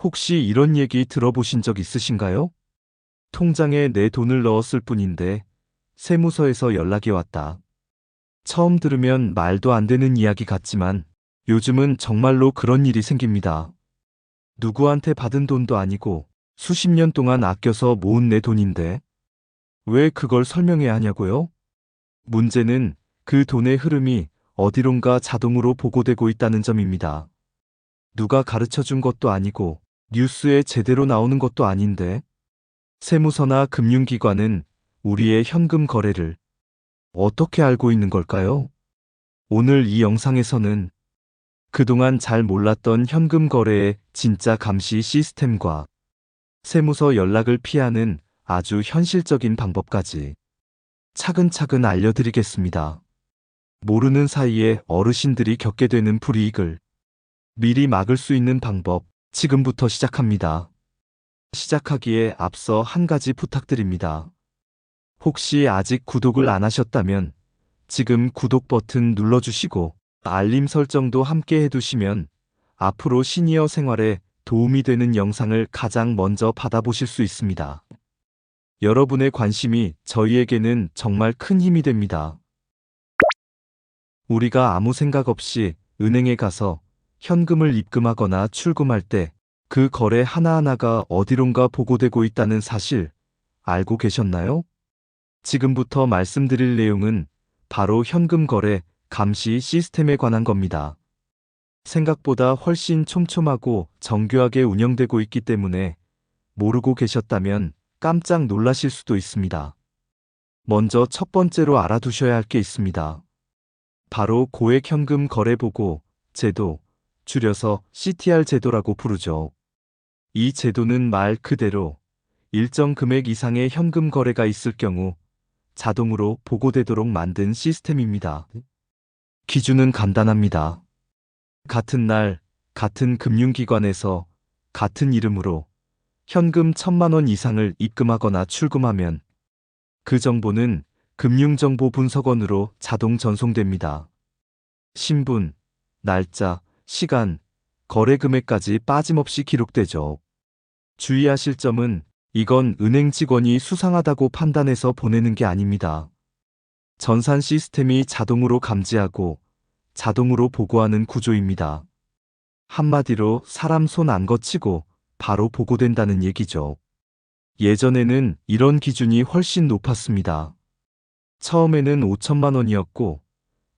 혹시 이런 얘기 들어보신 적 있으신가요? 통장에 내 돈을 넣었을 뿐인데 세무서에서 연락이 왔다. 처음 들으면 말도 안 되는 이야기 같지만 요즘은 정말로 그런 일이 생깁니다. 누구한테 받은 돈도 아니고 수십 년 동안 아껴서 모은 내 돈인데 왜 그걸 설명해야 하냐고요? 문제는 그 돈의 흐름이 어디론가 자동으로 보고되고 있다는 점입니다. 누가 가르쳐 준 것도 아니고 뉴스에 제대로 나오는 것도 아닌데 세무서나 금융기관은 우리의 현금 거래를 어떻게 알고 있는 걸까요? 오늘 이 영상에서는 그동안 잘 몰랐던 현금 거래의 진짜 감시 시스템과 세무서 연락을 피하는 아주 현실적인 방법까지 차근차근 알려드리겠습니다. 모르는 사이에 어르신들이 겪게 되는 불이익을 미리 막을 수 있는 방법 지금부터 시작합니다. 시작하기에 앞서 한 가지 부탁드립니다. 혹시 아직 구독을 안 하셨다면 지금 구독 버튼 눌러주시고 알림 설정도 함께 해두시면 앞으로 시니어 생활에 도움이 되는 영상을 가장 먼저 받아보실 수 있습니다. 여러분의 관심이 저희에게는 정말 큰 힘이 됩니다. 우리가 아무 생각 없이 은행에 가서 현금을 입금하거나 출금할 때 그 거래 하나하나가 어디론가 보고되고 있다는 사실 알고 계셨나요? 지금부터 말씀드릴 내용은 바로 현금 거래 감시 시스템에 관한 겁니다. 생각보다 훨씬 촘촘하고 정교하게 운영되고 있기 때문에 모르고 계셨다면 깜짝 놀라실 수도 있습니다. 먼저 첫 번째로 알아두셔야 할 게 있습니다. 바로 고액 현금 거래 보고 제도, 줄여서 CTR 제도라고 부르죠. 이 제도는 말 그대로 일정 금액 이상의 현금 거래가 있을 경우 자동으로 보고되도록 만든 시스템입니다. 기준은 간단합니다. 같은 날, 같은 금융기관에서 같은 이름으로 현금 천만 원 이상을 입금하거나 출금하면 그 정보는 금융정보 분석원으로 자동 전송됩니다. 신분, 날짜, 시간, 거래 금액까지 빠짐없이 기록되죠. 주의하실 점은 이건 은행 직원이 수상하다고 판단해서 보내는 게 아닙니다. 전산 시스템이 자동으로 감지하고 자동으로 보고하는 구조입니다. 한마디로 사람 손 안 거치고 바로 보고된다는 얘기죠. 예전에는 이런 기준이 훨씬 높았습니다. 처음에는 5천만 원이었고,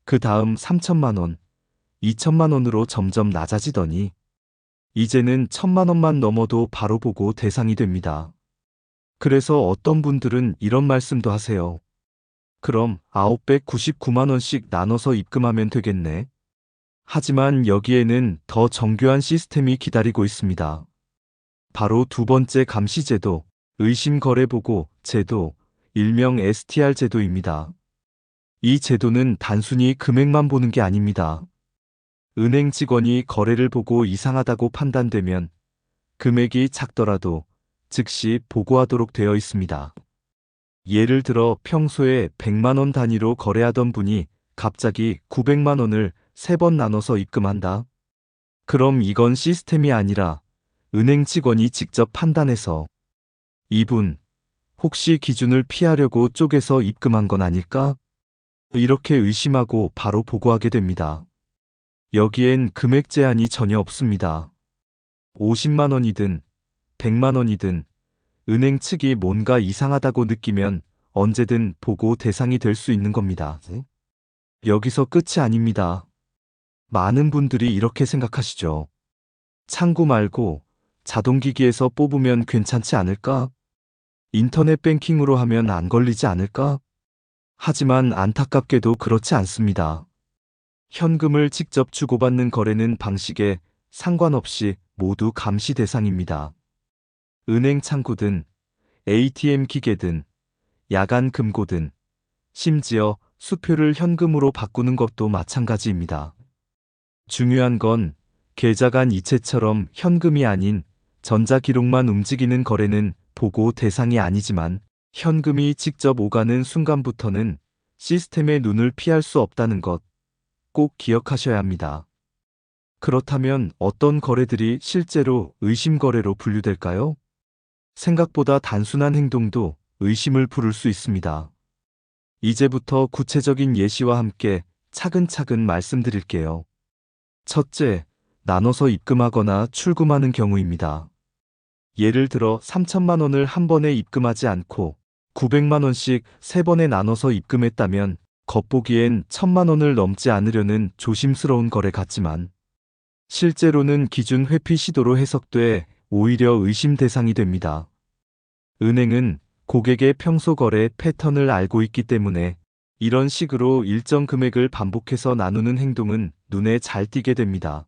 그 다음 3천만 원, 2천만 원으로 점점 낮아지더니, 이제는 천만 원만 넘어도 바로 보고 대상이 됩니다. 그래서 어떤 분들은 이런 말씀도 하세요. 그럼 999만 원씩 나눠서 입금하면 되겠네. 하지만 여기에는 더 정교한 시스템이 기다리고 있습니다. 바로 두 번째 감시 제도, 의심 거래 보고 제도, 일명 STR 제도입니다. 이 제도는 단순히 금액만 보는 게 아닙니다. 은행 직원이 거래를 보고 이상하다고 판단되면 금액이 작더라도 즉시 보고하도록 되어 있습니다. 예를 들어 평소에 100만 원 단위로 거래하던 분이 갑자기 900만 원을 세번 나눠서 입금한다. 그럼 이건 시스템이 아니라 은행 직원이 직접 판단해서 이분 혹시 기준을 피하려고 쪼개서 입금한 건 아닐까? 이렇게 의심하고 바로 보고하게 됩니다. 여기엔 금액 제한이 전혀 없습니다. 50만 원이든 100만 원이든 은행 측이 뭔가 이상하다고 느끼면 언제든 보고 대상이 될 수 있는 겁니다. 여기서 끝이 아닙니다. 많은 분들이 이렇게 생각하시죠. 창구 말고 자동기기에서 뽑으면 괜찮지 않을까? 인터넷 뱅킹으로 하면 안 걸리지 않을까? 하지만 안타깝게도 그렇지 않습니다. 현금을 직접 주고받는 거래는 방식에 상관없이 모두 감시 대상입니다. 은행 창구든 ATM 기계든 야간 금고든 심지어 수표를 현금으로 바꾸는 것도 마찬가지입니다. 중요한 건 계좌 간 이체처럼 현금이 아닌 전자기록만 움직이는 거래는 보고 대상이 아니지만 현금이 직접 오가는 순간부터는 시스템의 눈을 피할 수 없다는 것 꼭 기억하셔야 합니다. 그렇다면 어떤 거래들이 실제로 의심 거래로 분류될까요? 생각보다 단순한 행동도 의심을 부를 수 있습니다. 이제부터 구체적인 예시와 함께 차근차근 말씀드릴게요. 첫째, 나눠서 입금하거나 출금하는 경우입니다. 예를 들어 3천만 원을 한 번에 입금하지 않고 900만 원씩 세 번에 나눠서 입금했다면 겉보기엔 천만 원을 넘지 않으려는 조심스러운 거래 같지만 실제로는 기준 회피 시도로 해석돼 오히려 의심 대상이 됩니다. 은행은 고객의 평소 거래 패턴을 알고 있기 때문에 이런 식으로 일정 금액을 반복해서 나누는 행동은 눈에 잘 띄게 됩니다.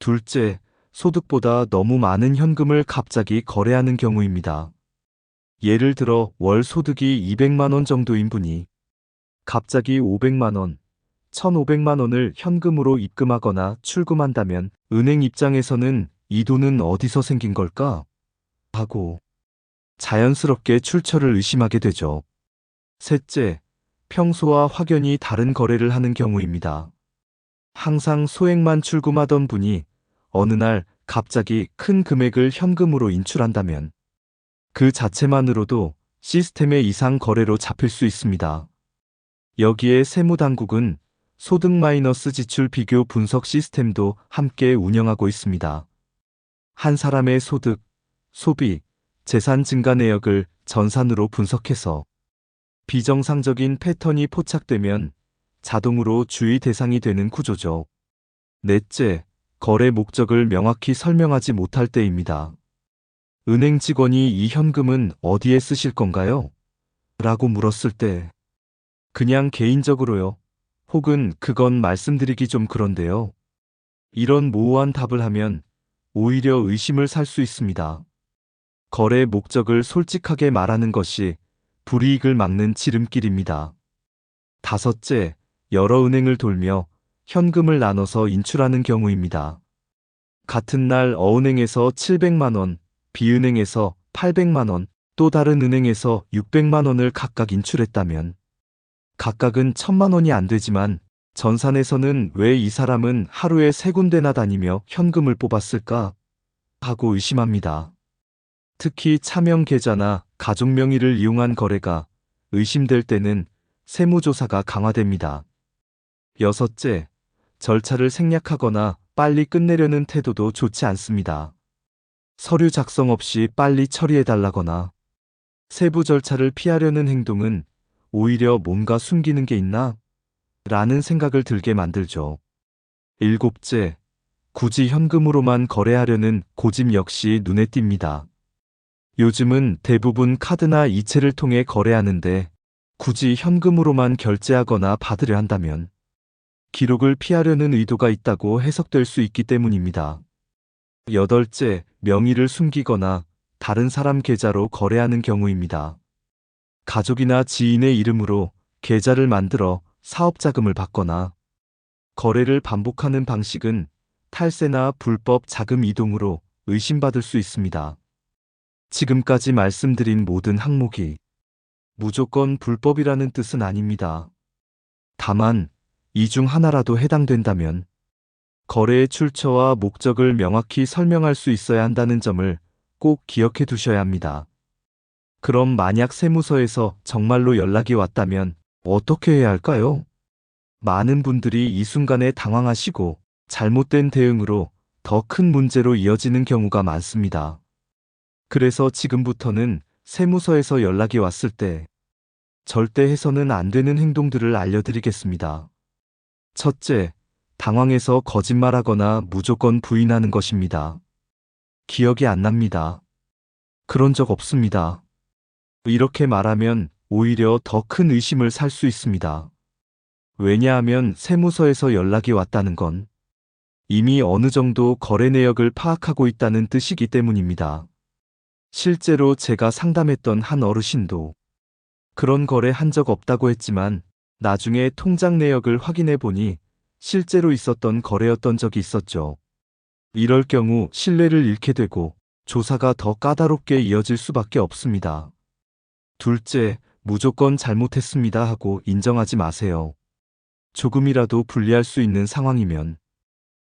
둘째, 소득보다 너무 많은 현금을 갑자기 거래하는 경우입니다. 예를 들어 월 소득이 200만 원 정도인 분이 갑자기 500만 원, 1,500만 원을 현금으로 입금하거나 출금한다면 은행 입장에서는 이 돈은 어디서 생긴 걸까? 하고 자연스럽게 출처를 의심하게 되죠. 셋째, 평소와 확연히 다른 거래를 하는 경우입니다. 항상 소액만 출금하던 분이 어느 날 갑자기 큰 금액을 현금으로 인출한다면 그 자체만으로도 시스템의 이상 거래로 잡힐 수 있습니다. 여기에 세무당국은 소득 마이너스 지출 비교 분석 시스템도 함께 운영하고 있습니다. 한 사람의 소득, 소비, 재산 증가 내역을 전산으로 분석해서 비정상적인 패턴이 포착되면 자동으로 주의 대상이 되는 구조죠. 넷째, 거래 목적을 명확히 설명하지 못할 때입니다. 은행 직원이 이 현금은 어디에 쓰실 건가요? 라고 물었을 때, 그냥 개인적으로요. 혹은 그건 말씀드리기 좀 그런데요. 이런 모호한 답을 하면 오히려 의심을 살 수 있습니다. 거래 목적을 솔직하게 말하는 것이 불이익을 막는 지름길입니다. 다섯째, 여러 은행을 돌며 현금을 나눠서 인출하는 경우입니다. 같은 날 어은행에서 700만 원, B은행에서 800만 원, 또 다른 은행에서 600만 원을 각각 인출했다면 각각은 1000만 원이 안 되지만 전산에서는 왜 이 사람은 하루에 세 군데나 다니며 현금을 뽑았을까? 하고 의심합니다. 특히 차명 계좌나 가족 명의를 이용한 거래가 의심될 때는 세무조사가 강화됩니다. 여섯째, 절차를 생략하거나 빨리 끝내려는 태도도 좋지 않습니다. 서류 작성 없이 빨리 처리해달라거나 세부 절차를 피하려는 행동은 오히려 뭔가 숨기는 게 있나? 라는 생각을 들게 만들죠. 일곱째, 굳이 현금으로만 거래하려는 고집 역시 눈에 띕니다. 요즘은 대부분 카드나 이체를 통해 거래하는데 굳이 현금으로만 결제하거나 받으려 한다면 기록을 피하려는 의도가 있다고 해석될 수 있기 때문입니다. 여덟째, 명의를 숨기거나 다른 사람 계좌로 거래하는 경우입니다. 가족이나 지인의 이름으로 계좌를 만들어 사업 자금을 받거나 거래를 반복하는 방식은 탈세나 불법 자금 이동으로 의심받을 수 있습니다. 지금까지 말씀드린 모든 항목이 무조건 불법이라는 뜻은 아닙니다. 다만 이 중 하나라도 해당된다면 거래의 출처와 목적을 명확히 설명할 수 있어야 한다는 점을 꼭 기억해 두셔야 합니다. 그럼 만약 세무서에서 정말로 연락이 왔다면 어떻게 해야 할까요? 많은 분들이 이 순간에 당황하시고 잘못된 대응으로 더 큰 문제로 이어지는 경우가 많습니다. 그래서 지금부터는 세무서에서 연락이 왔을 때 절대 해서는 안 되는 행동들을 알려드리겠습니다. 첫째, 당황해서 거짓말하거나 무조건 부인하는 것입니다. 기억이 안 납니다. 그런 적 없습니다. 이렇게 말하면 오히려 더 큰 의심을 살 수 있습니다. 왜냐하면 세무서에서 연락이 왔다는 건 이미 어느 정도 거래 내역을 파악하고 있다는 뜻이기 때문입니다. 실제로 제가 상담했던 한 어르신도 그런 거래 한 적 없다고 했지만 나중에 통장 내역을 확인해 보니 실제로 있었던 거래였던 적이 있었죠. 이럴 경우 신뢰를 잃게 되고 조사가 더 까다롭게 이어질 수밖에 없습니다. 둘째, 무조건 잘못했습니다 하고 인정하지 마세요. 조금이라도 불리할 수 있는 상황이면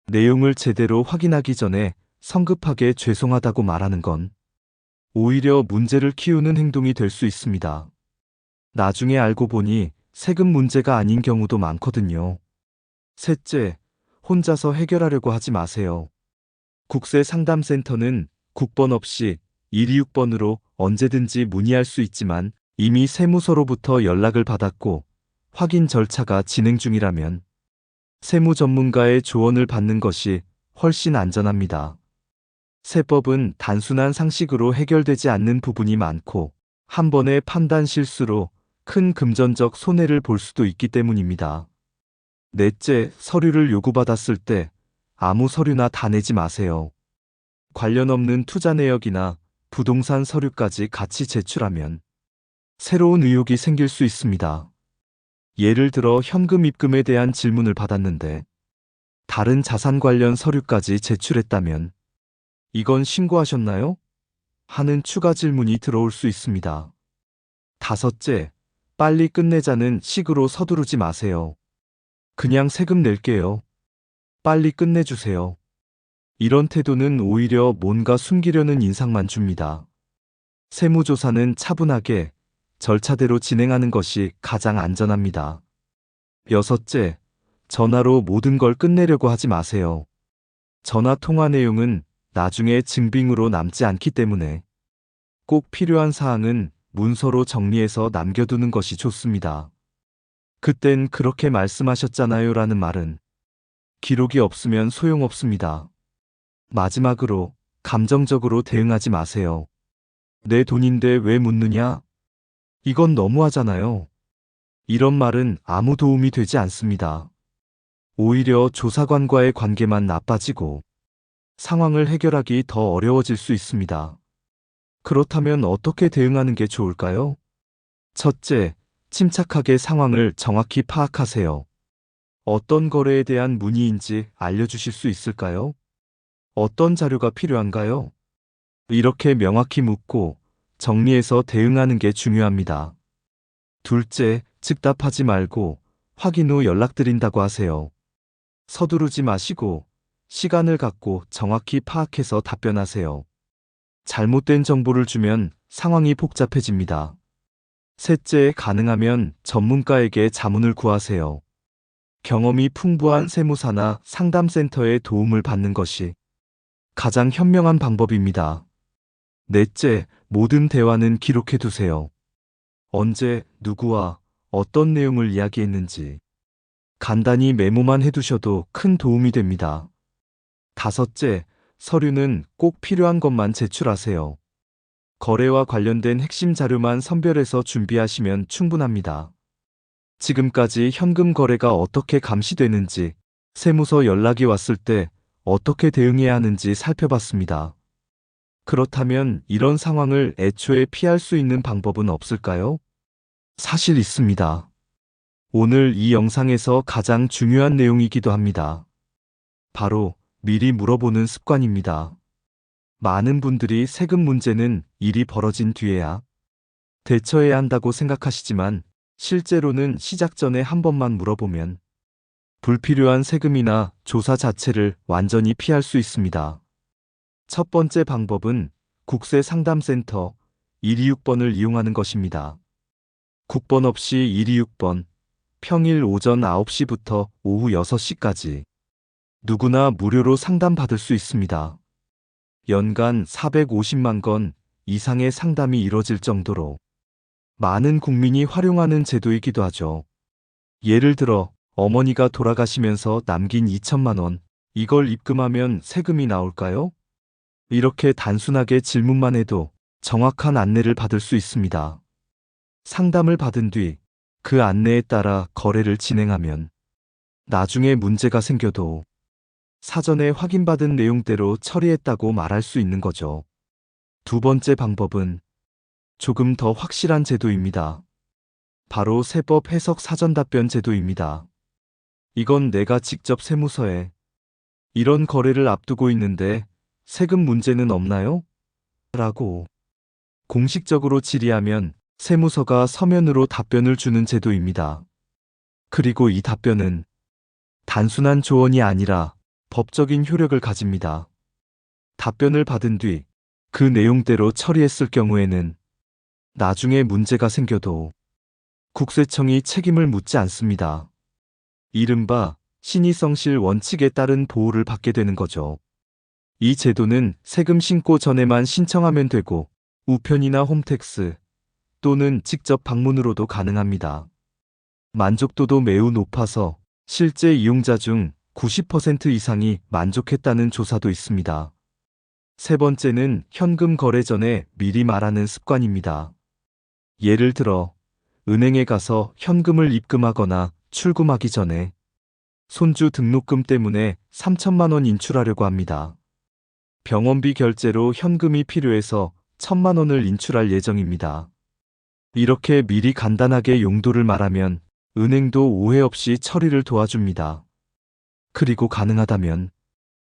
내용을 제대로 확인하기 전에 성급하게 죄송하다고 말하는 건 오히려 문제를 키우는 행동이 될 수 있습니다. 나중에 알고 보니 세금 문제가 아닌 경우도 많거든요. 셋째, 혼자서 해결하려고 하지 마세요. 국세 상담센터는 국번 없이 126번으로 언제든지 문의할 수 있지만 이미 세무서로부터 연락을 받았고 확인 절차가 진행 중이라면 세무 전문가의 조언을 받는 것이 훨씬 안전합니다. 세법은 단순한 상식으로 해결되지 않는 부분이 많고 한 번의 판단 실수로 큰 금전적 손해를 볼 수도 있기 때문입니다. 넷째, 서류를 요구받았을 때 아무 서류나 다 내지 마세요. 관련 없는 투자 내역이나 부동산 서류까지 같이 제출하면 새로운 의혹이 생길 수 있습니다. 예를 들어 현금 입금에 대한 질문을 받았는데 다른 자산 관련 서류까지 제출했다면 이건 신고하셨나요? 하는 추가 질문이 들어올 수 있습니다. 다섯째, 빨리 끝내자는 식으로 서두르지 마세요. 그냥 세금 낼게요. 빨리 끝내주세요. 이런 태도는 오히려 뭔가 숨기려는 인상만 줍니다. 세무조사는 차분하게 절차대로 진행하는 것이 가장 안전합니다. 여섯째, 전화로 모든 걸 끝내려고 하지 마세요. 전화 통화 내용은 나중에 증빙으로 남지 않기 때문에 꼭 필요한 사항은 문서로 정리해서 남겨두는 것이 좋습니다. 그땐 그렇게 말씀하셨잖아요 라는 말은 기록이 없으면 소용없습니다. 마지막으로 감정적으로 대응하지 마세요. 내 돈인데 왜 묻느냐? 이건 너무하잖아요. 이런 말은 아무 도움이 되지 않습니다. 오히려 조사관과의 관계만 나빠지고 상황을 해결하기 더 어려워질 수 있습니다. 그렇다면 어떻게 대응하는 게 좋을까요? 첫째, 침착하게 상황을 정확히 파악하세요. 어떤 거래에 대한 문의인지 알려주실 수 있을까요? 어떤 자료가 필요한가요? 이렇게 명확히 묻고 정리해서 대응하는 게 중요합니다. 둘째, 즉답하지 말고 확인 후 연락드린다고 하세요. 서두르지 마시고 시간을 갖고 정확히 파악해서 답변하세요. 잘못된 정보를 주면 상황이 복잡해집니다. 셋째, 가능하면 전문가에게 자문을 구하세요. 경험이 풍부한 세무사나 상담센터의 도움을 받는 것이 가장 현명한 방법입니다. 넷째, 모든 대화는 기록해 두세요. 언제, 누구와 어떤 내용을 이야기했는지 간단히 메모만 해두셔도 큰 도움이 됩니다. 다섯째, 서류는 꼭 필요한 것만 제출하세요. 거래와 관련된 핵심 자료만 선별해서 준비하시면 충분합니다. 지금까지 현금 거래가 어떻게 감시되는지, 세무서 연락이 왔을 때 어떻게 대응해야 하는지 살펴봤습니다. 그렇다면 이런 상황을 애초에 피할 수 있는 방법은 없을까요? 사실 있습니다. 오늘 이 영상에서 가장 중요한 내용이기도 합니다. 바로 미리 물어보는 습관입니다. 많은 분들이 세금 문제는 일이 벌어진 뒤에야 대처해야 한다고 생각하시지만 실제로는 시작 전에 한 번만 물어보면 불필요한 세금이나 조사 자체를 완전히 피할 수 있습니다. 첫 번째 방법은 국세 상담센터 126번을 이용하는 것입니다. 국번 없이 126번, 평일 오전 9시부터 오후 6시까지 누구나 무료로 상담받을 수 있습니다. 연간 450만 건 이상의 상담이 이뤄질 정도로 많은 국민이 활용하는 제도이기도 하죠. 예를 들어 어머니가 돌아가시면서 남긴 2천만 원, 이걸 입금하면 세금이 나올까요? 이렇게 단순하게 질문만 해도 정확한 안내를 받을 수 있습니다. 상담을 받은 뒤 그 안내에 따라 거래를 진행하면 나중에 문제가 생겨도 사전에 확인받은 내용대로 처리했다고 말할 수 있는 거죠. 두 번째 방법은 조금 더 확실한 제도입니다. 바로 세법 해석 사전 답변 제도입니다. 이건 내가 직접 세무서에 이런 거래를 앞두고 있는데 세금 문제는 없나요? 라고 공식적으로 질의하면 세무서가 서면으로 답변을 주는 제도입니다. 그리고 이 답변은 단순한 조언이 아니라 법적인 효력을 가집니다. 답변을 받은 뒤 그 내용대로 처리했을 경우에는 나중에 문제가 생겨도 국세청이 책임을 묻지 않습니다. 이른바 신의성실 원칙에 따른 보호를 받게 되는 거죠. 이 제도는 세금 신고 전에만 신청하면 되고 우편이나 홈택스 또는 직접 방문으로도 가능합니다. 만족도도 매우 높아서 실제 이용자 중 90% 이상이 만족했다는 조사도 있습니다. 세 번째는 현금 거래 전에 미리 말하는 습관입니다. 예를 들어 은행에 가서 현금을 입금하거나 출금하기 전에 손주 등록금 때문에 3천만 원 인출하려고 합니다. 병원비 결제로 현금이 필요해서 천만 원을 인출할 예정입니다. 이렇게 미리 간단하게 용도를 말하면 은행도 오해 없이 처리를 도와줍니다. 그리고 가능하다면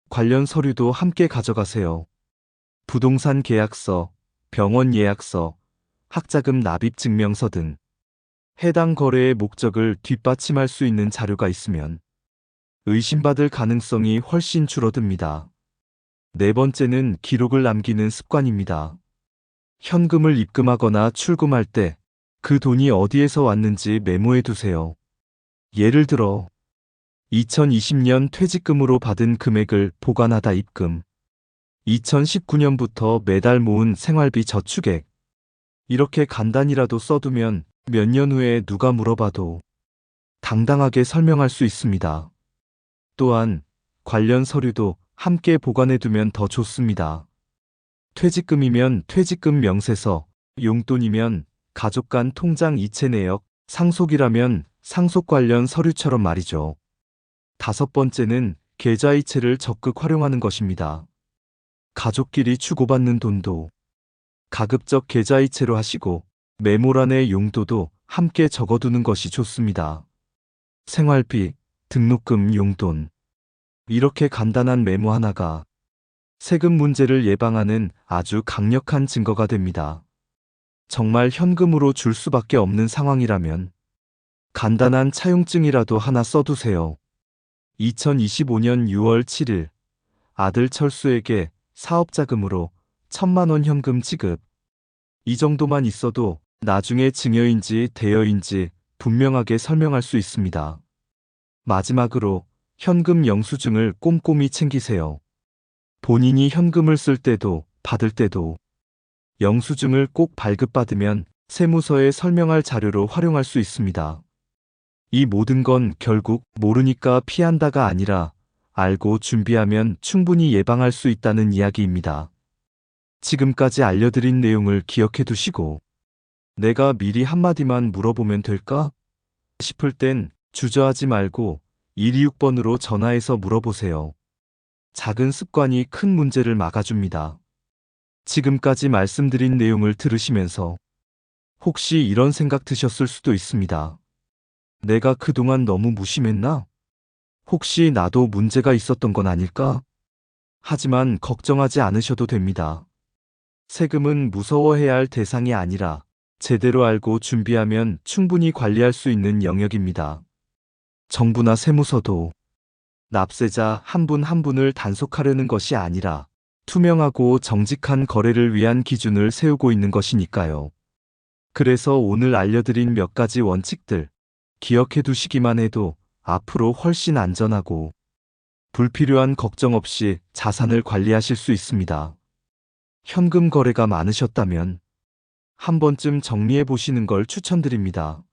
관련 서류도 함께 가져가세요. 부동산 계약서, 병원 예약서, 학자금 납입 증명서 등 해당 거래의 목적을 뒷받침할 수 있는 자료가 있으면 의심받을 가능성이 훨씬 줄어듭니다. 네 번째는 기록을 남기는 습관입니다. 현금을 입금하거나 출금할 때 그 돈이 어디에서 왔는지 메모해 두세요. 예를 들어 2020년 퇴직금으로 받은 금액을 보관하다 입금 2019년부터 매달 모은 생활비 저축액 이렇게 간단히라도 써두면 몇 년 후에 누가 물어봐도 당당하게 설명할 수 있습니다. 또한 관련 서류도 함께 보관해 두면 더 좋습니다. 퇴직금이면 퇴직금 명세서, 용돈이면 가족 간 통장 이체 내역, 상속이라면 상속 관련 서류처럼 말이죠. 다섯 번째는 계좌이체를 적극 활용하는 것입니다. 가족끼리 주고받는 돈도 가급적 계좌이체로 하시고 메모란의 용도도 함께 적어두는 것이 좋습니다. 생활비, 등록금, 용돈. 이렇게 간단한 메모 하나가 세금 문제를 예방하는 아주 강력한 증거가 됩니다. 정말 현금으로 줄 수밖에 없는 상황이라면 간단한 차용증이라도 하나 써두세요. 2025년 6월 7일 아들 철수에게 사업자금으로 천만 원 현금 지급. 이 정도만 있어도 나중에 증여인지 대여인지 분명하게 설명할 수 있습니다. 마지막으로 현금 영수증을 꼼꼼히 챙기세요. 본인이 현금을 쓸 때도 받을 때도 영수증을 꼭 발급받으면 세무서에 설명할 자료로 활용할 수 있습니다. 이 모든 건 결국 모르니까 피한다가 아니라 알고 준비하면 충분히 예방할 수 있다는 이야기입니다. 지금까지 알려드린 내용을 기억해 두시고 내가 미리 한마디만 물어보면 될까? 싶을 땐 주저하지 말고 126번으로 전화해서 물어보세요. 작은 습관이 큰 문제를 막아줍니다. 지금까지 말씀드린 내용을 들으시면서 혹시 이런 생각 드셨을 수도 있습니다. 내가 그동안 너무 무심했나? 혹시 나도 문제가 있었던 건 아닐까? 하지만 걱정하지 않으셔도 됩니다. 세금은 무서워해야 할 대상이 아니라 제대로 알고 준비하면 충분히 관리할 수 있는 영역입니다. 정부나 세무서도 납세자 한분한 분을 단속하려는 것이 아니라 투명하고 정직한 거래를 위한 기준을 세우고 있는 것이니까요. 그래서 오늘 알려드린 몇 가지 원칙들 기억해 두시기만 해도 앞으로 훨씬 안전하고 불필요한 걱정 없이 자산을 관리하실 수 있습니다. 현금 거래가 많으셨다면 한 번쯤 정리해 보시는 걸 추천드립니다.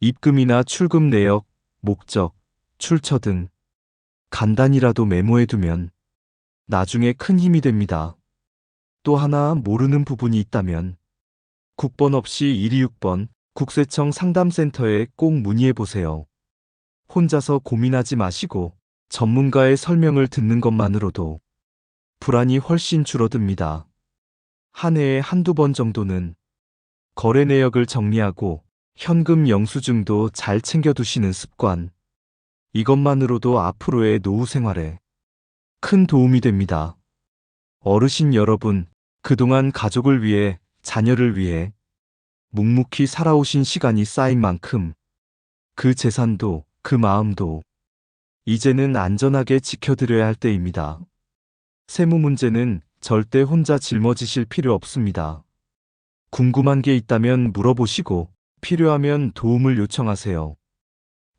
입금이나 출금 내역, 목적, 출처 등 간단히라도 메모해 두면 나중에 큰 힘이 됩니다. 또 하나 모르는 부분이 있다면 국번 없이 126번 국세청 상담센터에 꼭 문의해 보세요. 혼자서 고민하지 마시고 전문가의 설명을 듣는 것만으로도 불안이 훨씬 줄어듭니다. 한 해에 한두 번 정도는 거래 내역을 정리하고 현금 영수증도 잘 챙겨두시는 습관. 이것만으로도 앞으로의 노후 생활에 큰 도움이 됩니다. 어르신 여러분, 그동안 가족을 위해, 자녀를 위해 묵묵히 살아오신 시간이 쌓인 만큼 그 재산도 그 마음도 이제는 안전하게 지켜드려야 할 때입니다. 세무 문제는 절대 혼자 짊어지실 필요 없습니다. 궁금한 게 있다면 물어보시고 필요하면 도움을 요청하세요.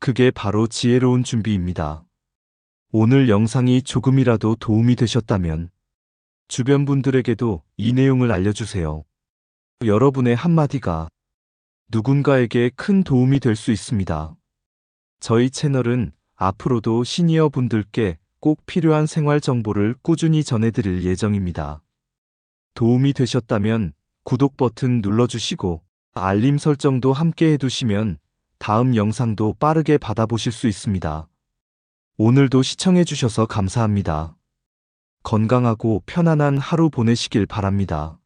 그게 바로 지혜로운 준비입니다. 오늘 영상이 조금이라도 도움이 되셨다면 주변 분들에게도 이 내용을 알려주세요. 여러분의 한마디가 누군가에게 큰 도움이 될 수 있습니다. 저희 채널은 앞으로도 시니어 분들께 꼭 필요한 생활 정보를 꾸준히 전해드릴 예정입니다. 도움이 되셨다면 구독 버튼 눌러주시고 알림 설정도 함께 해두시면 다음 영상도 빠르게 받아보실 수 있습니다. 오늘도 시청해주셔서 감사합니다. 건강하고 편안한 하루 보내시길 바랍니다.